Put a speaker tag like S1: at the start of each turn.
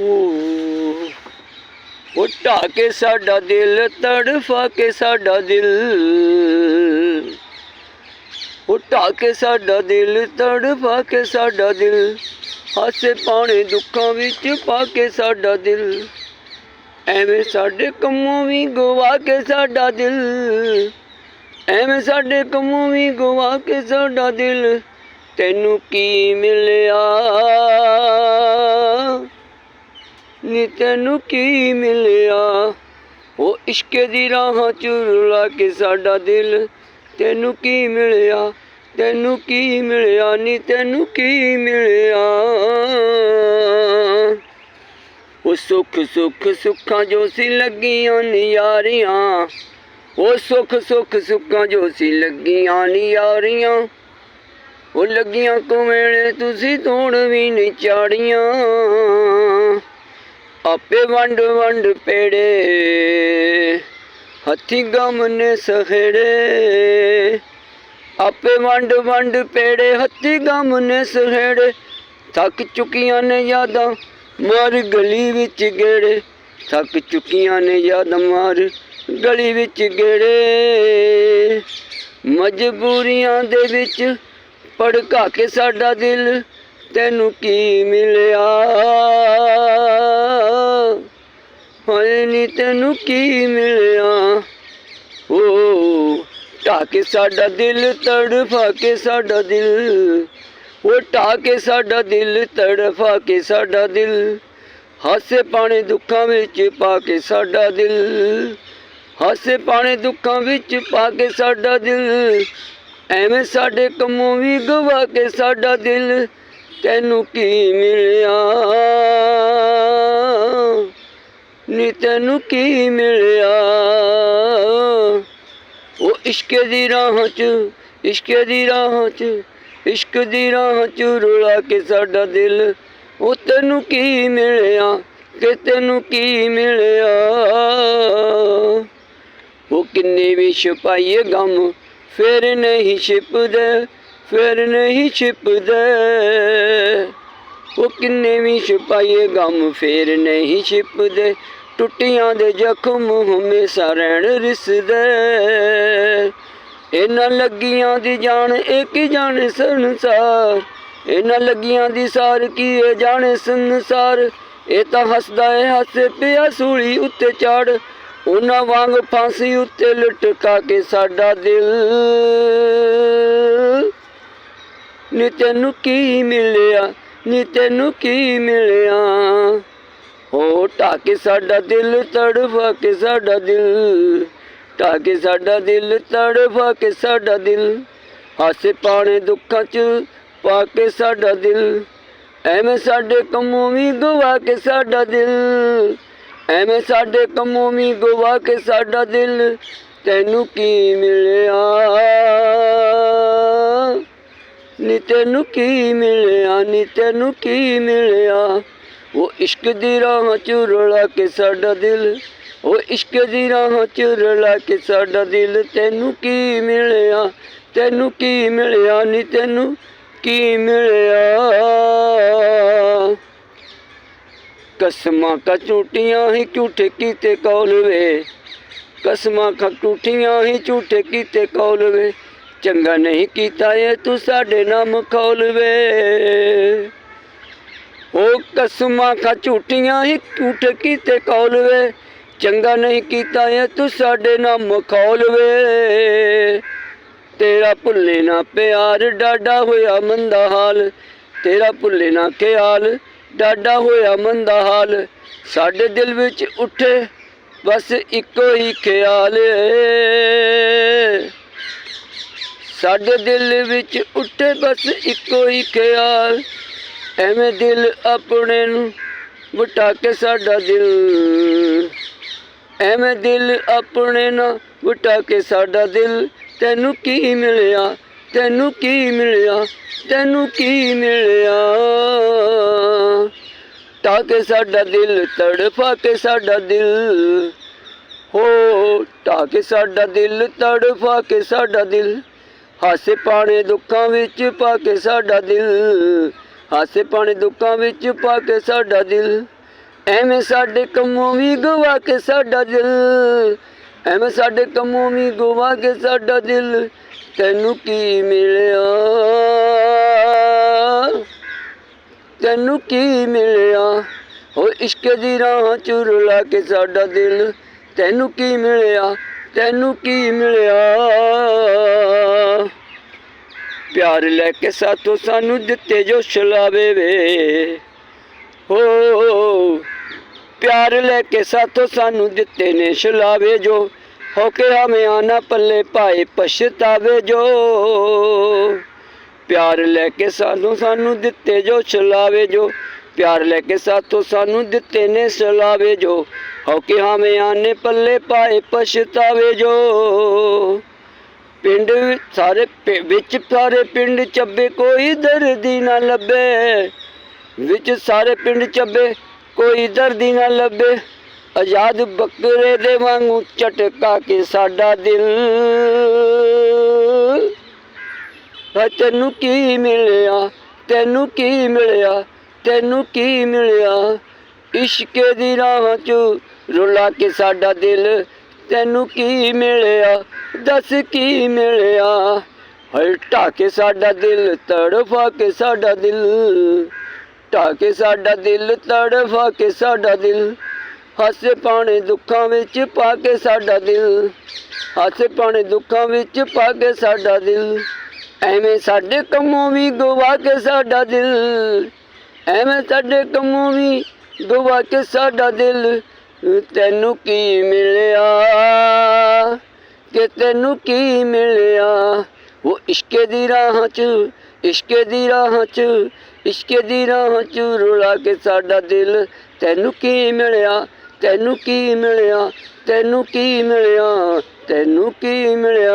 S1: ਓ ਉਹ ਕੇ ਸਾਡਾ ਦਿਲ, ਤੜਫਾ ਕੇ ਸਾਡਾ ਦਿਲ। ਉਹ ਕੇ ਸਾਡਾ ਦਿਲ, ਤੜਫਾ ਕੇ ਸਾਡਾ ਦਿਲ। ਹਾਸੇ ਪਾਣੇ ਦੁੱਖਾਂ ਵਿੱਚ ਪਾ ਕੇ ਸਾਡਾ ਦਿਲ। ਐਵੇਂ ਸਾਡੇ ਕੰਮੋਂ ਵੀ ਗਵਾ ਕੇ ਸਾਡਾ ਦਿਲ। ਐਵੇਂ ਸਾਡੇ ਕੰਮੋਂ ਵੀ ਗਵਾ ਕੇ ਸਾਡਾ ਦਿਲ। ਤੈਨੂੰ ਕੀ ਮਿਲਿਆ? ਨੀ ਤੈਨੂੰ ਕੀ ਮਿਲਿਆ? ਉਹ ਇਸ਼ਕ ਦੀ ਰਾਹਾਂ ਚ ਰੁਲਾ ਕੇ ਸਾਡਾ ਦਿਲ। ਤੈਨੂੰ ਕੀ ਮਿਲਿਆ? ਤੈਨੂੰ ਕੀ ਮਿਲਿਆ? ਨੀ ਤੈਨੂੰ ਕੀ ਮਿਲਿਆ? ਉਹ ਸੁੱਖ ਸੁੱਖ ਸੁੱਖਾਂ ਜੋ ਸੀ ਲੱਗੀਆਂ ਨੀ ਯਾਰੀਆਂ। ਉਹ ਸੁੱਖ ਸੁੱਖ ਸੁੱਖਾਂ ਜੋ ਸੀ ਲੱਗੀਆਂ ਨੀ ਯਾਰੀਆਂ। ਉਹ ਲੱਗੀਆਂ ਕੁਵੇਲੇ ਤੁਸੀਂ ਤੋੜ ਵੀ ਨਹੀਂ ਚਾੜੀਆਂ। ਆਪੇ ਵੰਡ ਵੰਡ ਪੇੜੇ, ਹੱਥੀ ਗਮ ਨੇ ਸਹੜੇ ਆਪੇ ਵੰਡ ਵੰਡ ਪੇੜੇ, ਹੱਥੀ ਗਮ ਨੇ ਸਹੜੇ ਥੱਕ ਚੁੱਕੀਆਂ ਨੇ ਯਾਦਾਂ, ਮਾਰ ਗਲੀ ਵਿੱਚ ਗੇੜੇ। ਥੱਕ ਚੁੱਕੀਆਂ ਨੇ ਯਾਦਾਂ, ਮਾਰ ਗਲੀ ਵਿੱਚ ਗੇੜੇ। ਮਜਬੂਰੀਆਂ ਦੇ ਵਿੱਚ ਭੜਕਾ ਕੇ ਸਾਡਾ ਦਿਲ ਤੈਨੂੰ ਕੀ ਮਿਲਿਆ? ਹਾਏ ਨੀ ਤੈਨੂੰ ਕੀ ਮਿਲਿਆ? ਓ ਢਾ ਕੇ ਸਾਡਾ ਦਿਲ ਤੜਫਾ ਕੇ ਸਾਡਾ ਦਿਲ। ਉਹ ਢਾ ਕੇ ਸਾਡਾ ਦਿਲ ਤੜਫਾ ਕੇ ਸਾਡਾ ਦਿਲ। ਹਾਸੇ ਪਾਣੇ ਦੁੱਖਾਂ ਵਿੱਚ ਪਾ ਕੇ ਸਾਡਾ ਦਿਲ। ਹਾਸੇ ਪਾਣੇ ਦੁੱਖਾਂ ਵਿੱਚ ਪਾ ਕੇ ਸਾਡਾ ਦਿਲ। ਐਵੇਂ ਸਾਡੇ ਕੰਮੋਂ ਵੀ ਗਵਾ ਕੇ ਸਾਡਾ ਦਿਲ। ਤੈਨੂੰ ਕੀ ਮਿਲਿਆ? ਨੀ ਤੈਨੂੰ ਕੀ ਮਿਲਿਆ? ਉਹ ਇਸ਼ਕ ਦੀ ਰਾਹ ਚ, ਇਸ਼ਕ ਦੀ ਰਾਹ ਚ, ਇਸ਼ਕ ਦੀ ਰਾਹ ਚ ਰੁਲਾ ਕੇ ਸਾਡਾ ਦਿਲ। ਉਹ ਤੈਨੂੰ ਕੀ ਮਿਲਿਆ? ਕਿ ਤੈਨੂੰ ਕੀ ਮਿਲਿਆ? ਉਹ ਕਿੰਨੇ ਵੀ ਛਪਾਈਏ ਗਮ, ਫਿਰ ਨਹੀਂ ਛਿਪਦੇ, ਫਿਰ ਨਹੀਂ ਛਿਪਦੇ। ਉਹ ਕਿੰਨੇ ਵੀ ਛਪਾਈਏ ਗਮ, ਫਿਰ ਨਹੀਂ ਛਿਪਦੇ। ਟੁੱਟੀਆਂ ਦੇ ਜ਼ਖਮ ਹਮੇਸ਼ਾ ਰਹਿਣ ਰਿਸਦੇ। ਇਹਨਾਂ ਲੱਗੀਆਂ ਦੀ ਜਾਣ ਇੱਕ ਹੀ ਜਾਣੇ ਸੰਸਾਰ? ਇਹਨਾਂ ਲੱਗੀਆਂ ਦੀ ਸਾਰ, ਕੀ ਇਹ ਜਾਣੇ ਸੰਸਾਰ? ਇਹ ਤਾਂ ਹੱਸਦਾ ਏ, ਹੱਸੇ ਪਿਆ ਸੂਲੀ ਉੱਤੇ ਚੜ। ਉਹਨਾਂ ਵਾਂਗ ਫਾਂਸੀ ਉੱਤੇ ਲਟਕਾ ਕੇ ਸਾਡਾ ਦਿਲ। ਨੀ ਤੈਨੂੰ ਕੀ ਮਿਲਿਆ, ਨੀ ਤੈਨੂੰ ਕੀ ਮਿਲਿਆ? ਹੋ ਢਾਕੇ ਸਾਡਾ ਦਿਲ ਤੜਫਾ ਕੇ ਸਾਡਾ ਦਿਲ। ਢਾਕੇ ਸਾਡਾ ਦਿਲ ਤੜਫਾ ਕੇ ਸਾਡਾ ਦਿਲ। ਹਾਸੇ ਪਾਣੇ ਦੁੱਖਾਂ ਚ ਪਾ ਕੇ ਸਾਡਾ ਦਿਲ। ਐਵੇਂ ਸਾਡੇ ਕੰਮੋਂ ਵੀ ਗਵਾ ਕੇ ਸਾਡਾ ਦਿਲ। ਐਵੇਂ ਸਾਡੇ ਕੰਮੋਂ ਵੀ ਗਵਾ ਕੇ ਸਾਡਾ ਦਿਲ। ਤੈਨੂੰ ਕੀ ਮਿਲਿਆ? ਨੀ ਤੈਨੂੰ ਕੀ ਮਿਲਿਆ? ਨੀ ਤੈਨੂੰ ਕੀ ਮਿਲਿਆ? ਉਹ ਇਸ਼ਕ ਦੀ ਰਾਹ ਚ ਰੁਲਾ ਕੇ ਸਾਡਾ ਦਿਲ, ਉਹ ਇਸ਼ਕ ਦੀ ਰਾਹ ਚ ਰੁਲਾ ਕੇ ਸਾਡਾ ਦਿਲ। ਤੈਨੂੰ ਕੀ ਮਿਲਿਆ, ਤੈਨੂੰ ਕੀ ਮਿਲਿਆ, ਨੀ ਤੈਨੂੰ ਕੀ ਮਿਲਿਆ? ਕਸਮਾਂ ਕਾ ਝੂਟੀਆਂ ਹੀ ਝੂਠੇ ਕੀਤੇ ਕੌਲ ਵੇ? ਕਸਮਾਂ ਖਾ ਝੂਠੀਆਂ ਹੀ ਝੂਠੇ ਕੀਤੇ ਕੌਲ ਵੇ? ਚੰਗਾ ਨਹੀਂ ਕੀਤਾ ਏ ਤੂੰ ਸਾਡੇ ਨਾਮ ਖੋਲ ਵੇ। ਉਹ ਕਸਮਾਂ ਖਾ ਝੂਠੀਆਂ ਹੀ ਝੂਠ ਕੀਤੇ ਕੌਲ ਵੇ। ਚੰਗਾ ਨਹੀਂ ਕੀਤਾ ਇਹ ਤੂੰ ਸਾਡੇ ਨਾਲ ਖੋਲ ਵੇ। ਤੇਰਾ ਭੁੱਲੇ ਨਾ ਪਿਆਰ, ਡਾਡਾ ਹੋਇਆ ਮੰਦਾ ਹਾਲ। ਤੇਰਾ ਭੁੱਲੇ ਨਾ ਖਿਆਲ, ਡਾਡਾ ਹੋਇਆ ਮੰਦਾ ਹਾਲ। ਸਾਡੇ ਦਿਲ ਵਿੱਚ ਉੱਠੇ ਬਸ ਇੱਕੋ ਹੀ ਖਿਆਲ ਸਾਡੇ ਦਿਲ ਵਿੱਚ ਉੱਠੇ ਬਸ ਇੱਕੋ ਹੀ ਖਿਆਲ। ਐਵੇਂ ਦਿਲ ਆਪਣੇ ਨੂੰ ਵਟਾ ਕੇ ਸਾਡਾ ਦਿਲ। ਐਵੇਂ ਦਿਲ ਆਪਣੇ ਨਾ ਵਟਾ ਕੇ ਸਾਡਾ ਦਿਲ। ਤੈਨੂੰ ਕੀ ਮਿਲਿਆ, ਤੈਨੂੰ ਕੀ ਮਿਲਿਆ, ਤੈਨੂੰ ਕੀ ਮਿਲਿਆ? ਤਾਂ ਕਿ ਸਾਡਾ ਦਿਲ, ਤੜਫਾ ਕੇ ਸਾਡਾ ਦਿਲ। ਹੋ ਢਾ ਕੇ ਸਾਡਾ ਦਿਲ, ਤੜਫਾ ਕੇ ਸਾਡਾ ਦਿਲ। ਹਾਸੇ ਪਾਣੇ ਦੁੱਖਾਂ ਵਿੱਚ ਪਾ ਕੇ ਸਾਡਾ ਦਿਲ। ਹਾਸੇ ਪਾਣੇ ਦੁੱਖਾਂ ਵਿੱਚ ਪਾ ਕੇ ਸਾਡਾ ਦਿਲ। ਐਵੇਂ ਸਾਡੇ ਕੰਮੋਂ ਵੀ ਗਵਾ ਕੇ ਸਾਡਾ ਦਿਲ। ਐਵੇਂ ਸਾਡੇ ਕੰਮੋਂ ਵੀ ਗਵਾ ਕੇ ਸਾਡਾ ਦਿਲ। ਤੈਨੂੰ ਕੀ ਮਿਲਿਆ? ਤੈਨੂੰ ਕੀ ਮਿਲਿਆ? ਹੋ ਇਸ਼ਕ ਦੀ ਰਾਹ ਚ ਰੁਲਾ ਕੇ ਸਾਡਾ ਦਿਲ। ਤੈਨੂੰ ਕੀ ਮਿਲਿਆ? ਤੈਨੂੰ ਕੀ ਮਿਲਿਆ? ਪਿਆਰ ਲੈ ਕੇ ਸਾਥੋਂ ਸਾਨੂੰ ਦਿੱਤੇ ਜੋ ਛਲਾਵੇ ਵੇ। ਹੋ, ਪਿਆਰ ਲੈ ਕੇ ਸਾਥੋਂ ਸਾਨੂੰ ਦਿੱਤੇ ਨੇ ਛਲਾਵੇ ਜੋ। ਹੋ ਕੇ ਹਮੇ ਆਨਾ ਪੱਲੇ ਪਾਏ ਪਛਤਾਵੇ ਜੋ। ਪਿਆਰ ਲੈ ਕੇ ਸਾਨੂੰ ਸਾਨੂੰ ਦਿੱਤੇ ਜੋ ਛਲਾਵੇ ਜੋ। ਪਿਆਰ ਲੈ ਕੇ ਸਾਥੋਂ ਸਾਨੂੰ ਦਿੱਤੇ ਨੇ ਸਲਾਵੇ ਜੋ। ਹੋ ਕੇ ਹਮੇ ਆਨੇ ਪੱਲੇ ਪਾਏ ਪਛਤਾਵੇ ਜੋ। ਪਿੰਡ ਸਾਰੇ ਵਿੱਚ ਸਾਰੇ ਪਿੰਡ ਚੱਬੇ, ਕੋਈ ਦਰਦੀ ਨਾ ਲੱਭੇ। ਵਿੱਚ ਸਾਰੇ ਪਿੰਡ ਚੱਬੇ, ਕੋਈ ਦਰਦੀ ਨਾ ਲੱਭੇ। ਆਜ਼ਾਦ ਬੱਕਰੇ ਦੇ ਵਾਂਗੂ ਝਟਕਾ ਕੇ ਸਾਡਾ ਦਿਲ। ਤੈਨੂੰ ਕੀ ਮਿਲਿਆ? ਤੈਨੂੰ ਕੀ ਮਿਲਿਆ? ਤੈਨੂੰ ਕੀ ਮਿਲਿਆ? ਇਸ਼ਕੇ ਦੀ ਰਾਹ ਚ ਰੁਲਾ ਕੇ ਸਾਡਾ ਦਿਲ। ਤੈਨੂੰ ਕੀ ਮਿਲਿਆ? ਦੱਸ ਕੀ ਮਿਲਿਆ? ਹਲਟਾ ਕੇ ਸਾਡਾ ਦਿਲ ਤੜਫਾ ਕੇ ਸਾਡਾ ਦਿਲ। ਢਾ ਕੇ ਸਾਡਾ ਦਿਲ ਤੜਫਾ ਕੇ ਸਾਡਾ ਦਿਲ। ਹਾਸੇ ਪਾਣੇ ਦੁੱਖਾਂ ਵਿੱਚ ਪਾ ਕੇ ਸਾਡਾ ਦਿਲ। ਹਾਸੇ ਪਾਣੇ ਦੁੱਖਾਂ ਵਿੱਚ ਪਾ ਕੇ ਸਾਡਾ ਦਿਲ। ਐਵੇਂ ਸਾਡੇ ਕੰਮੋਂ ਵੀ ਗਵਾ ਕੇ ਸਾਡਾ ਦਿਲ। ਐਵੇਂ ਸਾਡੇ ਕੰਮੋਂ ਵੀ ਗਵਾ ਕੇ ਸਾਡਾ ਦਿਲ। ਤੈਨੂੰ ਕੀ ਮਿਲਿਆ? ਕਿ ਤੈਨੂੰ ਕੀ ਮਿਲਿਆ? ਉਹ ਇਸ਼ਕੇ ਦੀ ਰਾਹ ਚ, ਇਸ਼ਕੇ ਦੀ ਰਾਹ ਚ, ਇਸ਼ਕੇ ਦੀ ਰਾਹ ਚ ਰੁਲਾ ਕੇ ਸਾਡਾ ਦਿਲ ਤੈਨੂੰ ਕੀ ਮਿਲਿਆ? ਤੈਨੂੰ ਕੀ ਮਿਲਿਆ? ਤੈਨੂੰ ਕੀ ਮਿਲਿਆ? ਤੈਨੂੰ ਕੀ ਮਿਲਿਆ?